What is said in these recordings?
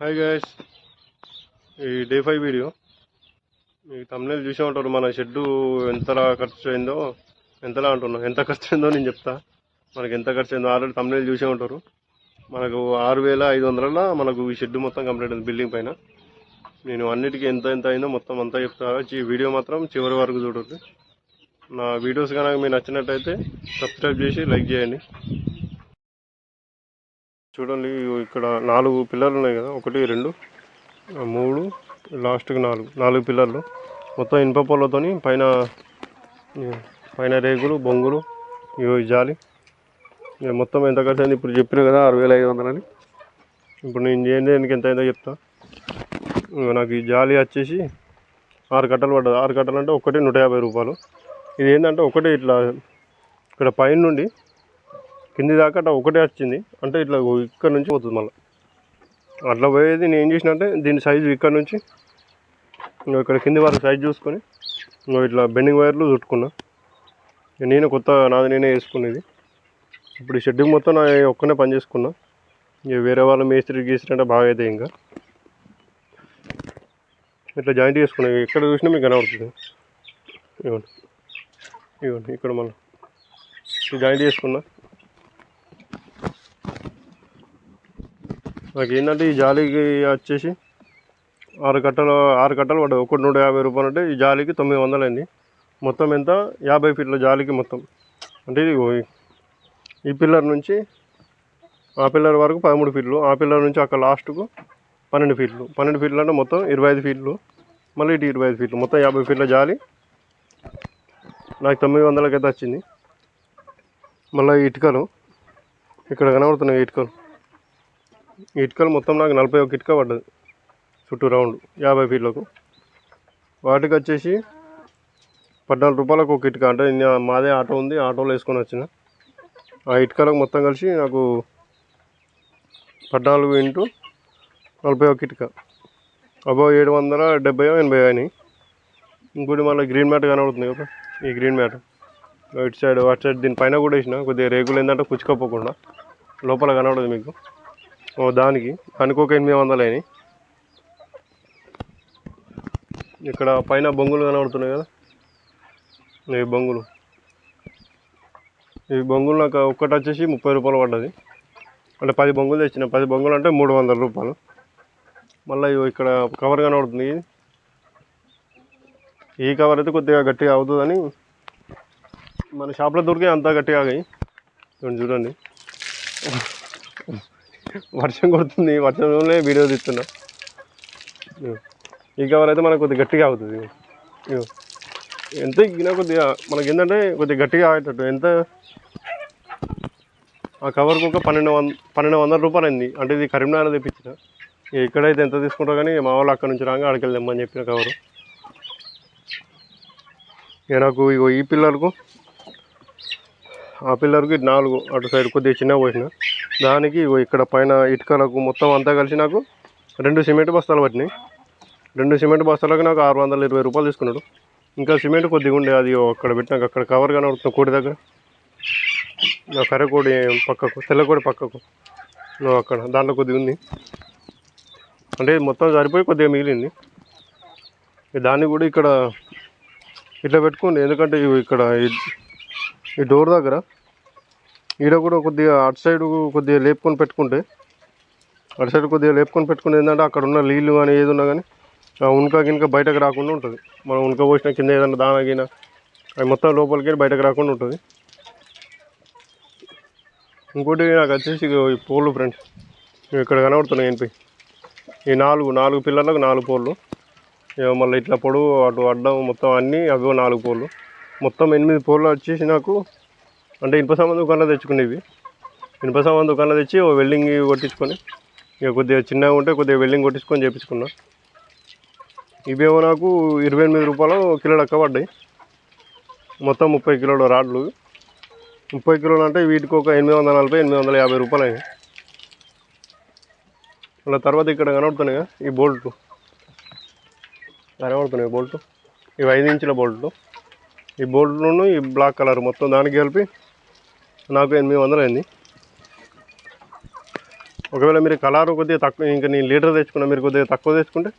Hi guys ఈ day five video మీ thumbnail చూసే ఉంటారు మన షెడ్డు ఎంతలా ఖర్చు అయిందో ఎంతలా అంటున్నాం ఎంత ఖర్చు అయిందో నేను చెప్తా. మనకి ఎంత ఖర్చు అయిందో ఆల్రెడీ తమ్నేల్ చూసే ఉంటారు. మనకు ఆరు వేల ఐదు వందల మనకు ఈ షెడ్ మొత్తం కంప్లీట్ అయింది బిల్డింగ్ పైన. నేను అన్నిటికీ ఎంత ఎంత అయిందో మొత్తం అంతా చెప్తా. ఈ వీడియో మాత్రం చివరి వరకు చూడండి. నా వీడియోస్ కనుక మీకు నచ్చినట్టయితే సబ్స్క్రైబ్ చేసి లైక్ చేయండి. చూడండి ఇక్కడ నాలుగు పిల్లర్లు ఉన్నాయి కదా ఒకటి రెండు మూడు లాస్ట్కి నాలుగు నాలుగు పిల్లర్లు మొత్తం ఇనుప పొలతోని పైన పైన రేకులు బొంగులు ఇగో ఈ జాలి. మొత్తం ఎంత ఖర్చు అయింది ఇప్పుడు చెప్పిన కదా ఆరు వేల ఐదు వందలని. ఇప్పుడు నేను చేయడానికి ఎంత అయిందో చెప్తా. నాకు ఈ జాలి వచ్చేసి ఆరు కట్టలు పడ్డది. ఆరు కట్టలు అంటే ఒకటి నూట యాభై రూపాయలు. ఇది ఏంటంటే ఒకటి ఇట్లా ఇక్కడ పైన నుండి కింది దాకా అట్లా ఒకటే వచ్చింది. అంటే ఇట్లా ఇక్కడ నుంచి పోతుంది మళ్ళీ. అట్లా పోయేది నేను ఏం చేసిన అంటే దీని సైజు ఇక్కడ నుంచి ఇంకా ఇక్కడ కింది వరకు సైజ్ చూసుకొని ఇంకా ఇట్లా బెండింగ్ వైర్లు చుట్టుకున్నా. ఇక నేను కొత్త నాది నేనే వేసుకునేది. ఇప్పుడు ఈ షెడ్యూల్ మొత్తం నా ఒక్కనే పని చేసుకున్నా. ఇక వేరే వాళ్ళ మేస్త్రి గీస్త్రి అంటే బాగా అయితే ఇంకా. ఇట్లా జాయింట్ చేసుకున్నా. ఎక్కడ చూసినా మీకు కనబడుతుంది. ఇవ్వండి ఇవ్వండి ఇక్కడ మళ్ళీ. జాయింట్ చేసుకున్నా. నాకు ఏంటంటే ఈ జాలీకి వచ్చేసి ఆరు కట్టలు ఆరు కట్టలు పడ్డాయి. ఒకటి నూట యాభై రూపాయలు అంటే ఈ జాలీకి తొమ్మిది వందలు అయింది. మొత్తం ఎంత? యాభై ఫీట్ల జాలీకి మొత్తం. అంటే ఇది ఈ పిల్లర్ నుంచి ఆ పిల్లర్ వరకు పదమూడు ఫీట్లు ఆ పిల్లర్ నుంచి అక్కడ లాస్ట్కు పన్నెండు ఫీట్లు. పన్నెండు ఫీట్లు అంటే మొత్తం ఇరవై ఐదు ఫీట్లు. మళ్ళీ ఇటు ఇరవై ఐదు ఫీట్లు. మొత్తం యాభై ఫీట్ల జాలి. నాకు తొమ్మిది వందలకైతే వచ్చింది. మళ్ళీ ఇటుకలు. ఇక్కడ కనబడుతున్నాయి ఇటుకలు. ఇటుకలు మొత్తం నాకు నలభై ఒక ఇటుక పడ్డది. చుట్టూ రౌండ్ యాభై ఫీట్లకు. వాటికి వచ్చేసి పద్నాలుగు రూపాయలకు ఒక ఇటుక. అంటే మాదే ఆటో ఉంది ఆటోలో వేసుకొని వచ్చిన. ఆ ఇటుకలకు మొత్తం కలిసి నాకు పద్నాలుగు ఇంటూ నలభై ఒక ఇటుక. అబో ఏడు వందల డెబ్బై ఎనభై అయినాయి. ఇంకోటి మళ్ళీ గ్రీన్ మ్యాట్ కనబడుతుంది కదా ఈ గ్రీన్ మ్యాట్. ఇటు సైడ్ అటు సైడ్ దీని పైన కూడా వేసిన. కొద్దిగా రేగులు ఏంటంటే కుచ్చుకోపోకుండా లోపల కనబడదు మీకు. ఓ దానికి. దానికి ఒక ఎనిమిది వందలు అయినాయి. ఇక్కడ పైన బొంగులు కనబడుతున్నాయి కదా? ఈ బొంగులు. ఈ బొంగులు నాకు ఒక్కటి వచ్చేసి ముప్పై రూపాయలు పడ్డది. అంటే పది బొంగులు తెచ్చిన. పది బొంగులు అంటే మూడు వందల రూపాయలు. మళ్ళీ ఇక్కడ కవర్ కనబడుతుంది. ఇది. ఈ కవర్ అయితే కొద్దిగా గట్టిగా అవుతుందని మన షాప్లో దొరికే అంత గట్టిగా ఆగాయి. చూడండి. వర్షం కొడుతుంది వర్షంలోనే వీడియో తీస్తున్నా. ఈ కవర్ అయితే మనకు కొద్దిగా గట్టిగా అవుతుంది. ఎంత ఎక్కినా కొద్దిగా మనకి ఏంటంటే కొద్దిగా గట్టిగా ఆగేటట్టు ఎంత? ఆ కవర్కి ఒక పన్నెండు వంద పన్నెండు వందల రూపాయలు అయింది. అంటే ఇది కరీంనగర్ తెప్పించిన. ఇక్కడైతే ఎంత తీసుకుంటారో కానీ మా వాళ్ళు అక్కడ నుంచి రాగా అక్కడికి వెళ్దామని చెప్పిన కవరు. ఇక నాకు ఇగో ఈ పిల్లలకు ఆ పిల్లలకు నాలుగు అటు సైడ్ కొద్దిగా చిన్నగా పోసిన. దానికి ఇక్కడ పైన ఇటుకలకు మొత్తం అంతా కలిసి నాకు రెండు సిమెంట్ బస్తాలు పట్టినాయి. రెండు సిమెంట్ బస్తాలకు నాకు ఆరు వందల ఇరవై రూపాయలు తీసుకున్నాడు. ఇంకా సిమెంట్ కొద్దిగా ఉండే అది అక్కడ పెట్టినాక అక్కడ కవర్ కనబడుతుంది కోడి దగ్గర. నా కర్రకోడి పక్కకు తెల్లకోడి పక్కకు. అక్కడ దాంట్లో కొద్దిగా ఉంది. అంటే మొత్తం సరిపోయి కొద్దిగా మిగిలింది. దాన్ని కూడా ఇక్కడ ఇట్లా పెట్టుకోండి. ఎందుకంటే ఇవి ఇక్కడ ఈ డోర్ దగ్గర ఈడ కూడా కొద్దిగా అటు సైడ్ కొద్దిగా లేపుకొని పెట్టుకుంటే అటు సైడ్ కొద్దిగా లేపుకొని పెట్టుకుంటే ఏంటంటే అక్కడ ఉన్న నీళ్ళు కానీ ఏది ఉన్నా కానీ ఆ ఉనక గినక బయటకు రాకుండా ఉంటుంది. మనం ఉనక పోసిన కింద ఏదైనా దాన గిన అవి మొత్తం లోపలికి వెళ్ళి బయటకు రాకుండా ఉంటుంది. ఇంకోటి నాకు వచ్చేసి ఈ పోళ్ళు ఫ్రెండ్స్ ఇక్కడ కనబడుతున్నాయి ఎనిపి ఈ నాలుగు నాలుగు పిల్లలకు నాలుగు పోళ్ళు. మళ్ళీ ఇట్లా పొడవు అటు అడ్డం మొత్తం అన్నీ అవి నాలుగు పోళ్ళు. మొత్తం ఎనిమిది పోళ్ళు వచ్చేసి నాకు అంటే ఇనుప సామాన్ దుకాణంలో తెచ్చుకునేవి. ఇనుప సామాన్ దుకాణంలో తెచ్చి ఓ వెల్డింగ్ కొట్టించుకొని ఇక కొద్దిగా చిన్నగా ఉంటే కొద్దిగా వెల్డింగ్ కొట్టించుకొని చేపించుకున్నా. ఇవేమో నాకు ఇరవై ఎనిమిది రూపాయలు కిలో లెక్క పడ్డాయి. మొత్తం ముప్పై కిలోల రాడ్లు. ముప్పై కిలోలు అంటే వీటికి ఒక ఎనిమిది వందల నలభై ఎనిమిది వందల యాభై రూపాయలు అయినాయి మళ్ళీ తర్వాత ఇక్కడ కనబడుతున్నాయి కదా ఈ బోల్ట్లు కనబడుతున్నాయి బోల్ట్. ఇవి ఐదు ఇంచుల బోల్ట్లు ఈ బోల్ట్లను ఈ బ్లాక్ కలర్ మొత్తం దానికి కలిపి నాకు ఎనిమిది వందలు అయింది. ఒకవేళ మీరు కలర్ కొద్దిగా తక్కువ ఇంకా నేను లీటర్ తెచ్చుకున్నా మీరు కొద్దిగా తక్కువ తెచ్చుకుంటే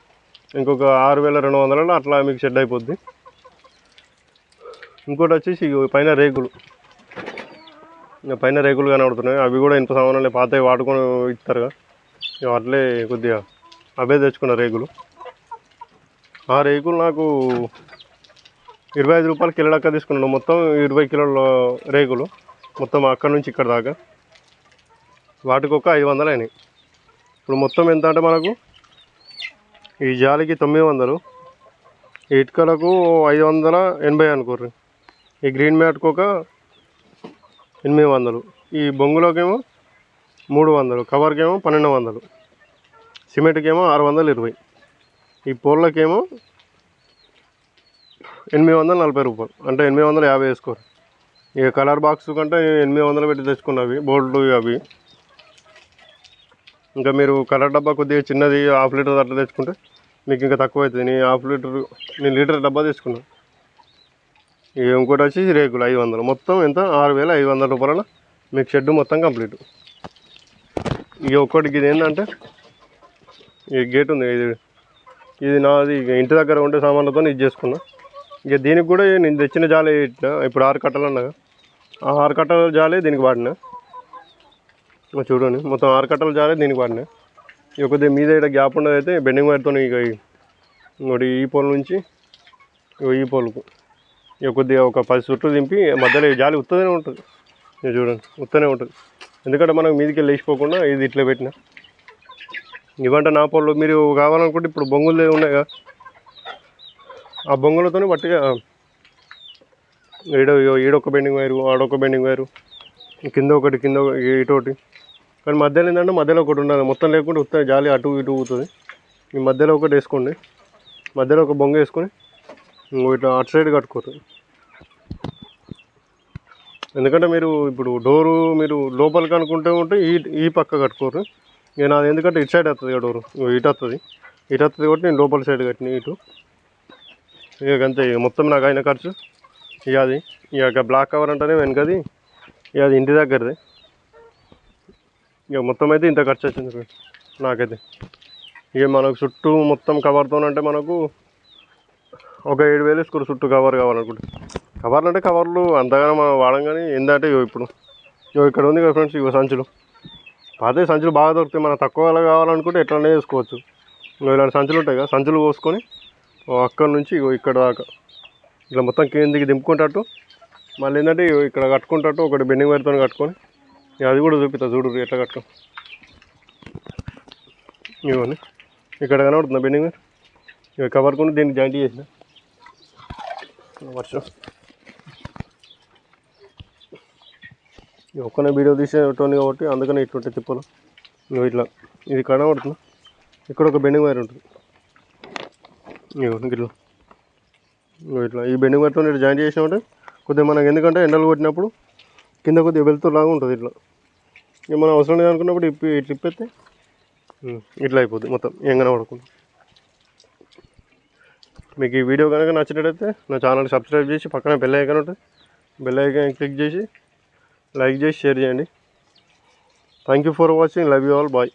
ఇంకొక ఆరు వేల రెండు వందలలో అట్లా మీకు షెడ్ అయిపోద్ది. ఇంకోటి వచ్చేసి పైన రేకులు. పైన రేకులు కనబడుతున్నాయి. అవి కూడా ఇంత సామాన్లు పాతవి వాడుకొని ఇస్తారుగా అట్లే కొద్దిగా అవే తెచ్చుకున్న రేకులు. ఆ రేకులు నాకు ఇరవై ఐదు రూపాయలు కిలో లెక్క తీసుకున్నాను మొత్తం ఇరవై కిలోల రేకులు. మొత్తం అక్కడ నుంచి ఇక్కడ దాకా? వాటికి ఒక ఐదు వందలు అయినాయి ఇప్పుడు మొత్తం ఎంత అంటే మనకు? ఈ జాలికి తొమ్మిది వందలు. ఇటుకలకు ఐదు వందల ఎనభై అనుకోర్రి. ఈ గ్రీన్ మ్యాట్కి ఒక ఎనిమిది వందలు. ఈ బొంగులోకేమో మూడు వందలు. కవర్కేమో పన్నెండు వందలు. సిమెంట్కేమో ఆరు వందలు ఇరవై. ఈ పోల్లకేమో ఎనిమిది వందల నలభై రూపాయలు. అంటే ఎనిమిది వందల యాభై వేసుకోరు ఇక కలర్ బాక్స్ కంటే ఎనిమిది వందలు పెట్టి తెచ్చుకున్నవి బోల్డ్లు అవి. ఇంకా మీరు కలర్ డబ్బా కొద్దిగా చిన్నది హాఫ్ లీటర్ అట్లా తెచ్చుకుంటే మీకు ఇంకా తక్కువ అవుతుంది. నేను హాఫ్ లీటర్ నేను లీటర్ డబ్బా తీసుకున్నాను ఇంకోటి వచ్చి రేకులు ఐదు వందలు. మొత్తం ఎంత? ఆరు వేల ఐదు వందల రూపాయల మీకు షెడ్ మొత్తం కంప్లీట్. ఇక ఒక్కటికి ఇది ఏంటంటే ఈ గేట్ ఉంది ఇది ఇది నాది. ఇంటి దగ్గర ఉండే సామాన్లతో ఇది చేసుకున్నా. ఇక దీనికి కూడా నేను తెచ్చిన జాలి ఇట్లా. ఇప్పుడు ఆరు కట్టలు అన్నగా ఆ ఆరు కట్టల జాలి దీనికి వాడినా. చూడండి మొత్తం ఆరు కట్టల జాలి దీనికి వాడినా. ఇక కొద్దిగా మీద ఇక్కడ గ్యాప్ ఉండదు అయితే బెండింగ్ వైర్తో ఇక ఇంకోటి ఈ పోల్ నుంచి ఈ పోల్కు. ఇక కొద్దిగా ఒక పది చుట్టూ దింపి మధ్యలో జాలి ఉత్తనే ఉంటుంది. ఇక చూడండి ఉత్తనే ఉంటుంది. ఎందుకంటే మనం మీదికి లేచిపోకుండా ఇది ఇట్లా పెట్టిన. ఇవంటే నా పొలం మీరు కావాలనుకుంటే ఇప్పుడు బొంగులు ఉన్నాయి కదా ఆ బొంగులతోనే పట్టిగా ఈడ ఈడొక బెండింగ్ వైరు ఆడొక బెండింగ్ వైరు కింద ఒకటి కింద ఒక- ఇటు ఒకటి కానీ మధ్యలో ఏంటంటే మధ్యలో ఒకటి ఉండాలి. మొత్తం లేకుండా ఉత్త జాలి అటు ఇటు ఊతుంది ఈ మధ్యలో ఒకటి వేసుకోండి. మధ్యలో ఒక బొంగ వేసుకొని ఇట్లా అటు సైడ్ కట్టుకోరు ఎందుకంటే మీరు ఇప్పుడు డోరు మీరు లోపలికి అనుకుంటే ఉంటే ఈ ఈ పక్క కట్టుకోరు ఇక అది ఎందుకంటే ఇటు సైడ్ వస్తుంది డోరు. ఇటు వస్తుంది ఇటు వస్తుంది కాబట్టి నేను లోపల సైడ్ కట్టిన ఇటు. ఇక అంతే ఇక మొత్తం నాకు అయిన ఖర్చు. ఇక అది ఇక బ్లాక్ కవర్ అంటేనే వెనకది ఇక అది ఇంటి దగ్గరది. ఇక మొత్తం అయితే ఇంత ఖర్చు వచ్చింది నాకైతే. ఇక మనకు చుట్టూ మొత్తం కవర్తో అంటే మనకు ఒక ఏడు వేలు వేసుకోరు చుట్టూ కవర్ కావాలనుకుంటే. కవర్లు అంటే కవర్లు అంతగానో మనం వాడం కానీ ఏంటంటే ఇగో ఇప్పుడు. ఇగో ఇక్కడ ఉంది కదా ఫ్రెండ్స్ ఇగో సంచులు. పాత సంచులు బాగా దొరుకుతాయి మనం తక్కువ కావాలనుకుంటే ఎట్లనే వేసుకోవచ్చు ఇలాంటి సంచులు ఉంటాయి కదా సంచులు పోసుకొని అక్కడి నుంచి ఇగో ఇక్కడ దాకా. ఇట్లా మొత్తం కిందికి దింపుకుంటట్టు మళ్ళీ ఏంటంటే ఇగో ఇక్కడ కట్టుకుంటట్టు ఒకటి బెండింగ్ వైర్తో కట్టుకొని అది కూడా చూపిస్తా చూడు ఎట్లా కట్టు. ఇవ్వండి ఇక్కడ కనబడుతుందా బెండింగ్ వైర్? ఇక కవర్ కొని దీనికి జాయింట్ చేసిన. వర్షం. ఒక్కనే వీడియో తీసేటోని కాబట్టి అందుకనే ఇటువంటి తిప్పలు. ఇట్లా ఇది కనబడుతుంది? ఇక్కడ ఒక బెండింగ్ వైర్ ఉంటుంది. ఇట్లా ఇట్లా. ఈ బెండింగ్ బట్టలో ఇట్లా జాయింట్ చేసినామంటే కొద్దిగా మనకు ఎందుకంటే ఎండలు కొట్టినప్పుడు కింద కొద్దిగా వెళ్తులాగా ఉంటుంది ఇట్లా. ఇక మనం అవసరం లేదు అనుకున్నప్పుడు ఇప్పి ఇట్లా ఇప్పితే ఇట్లా అయిపోద్ది మొత్తం. ఏం కనబడకుండా మీకు ఈ వీడియో కనుక నచ్చినట్టయితే నా ఛానల్ సబ్స్క్రైబ్ చేసి పక్కన బెల్ ఐకాన్ ఉంటుంది బెల్ ఐకాన్ క్లిక్ చేసి లైక్ చేసి షేర్ చేయండి. Thank you for watching love you all bye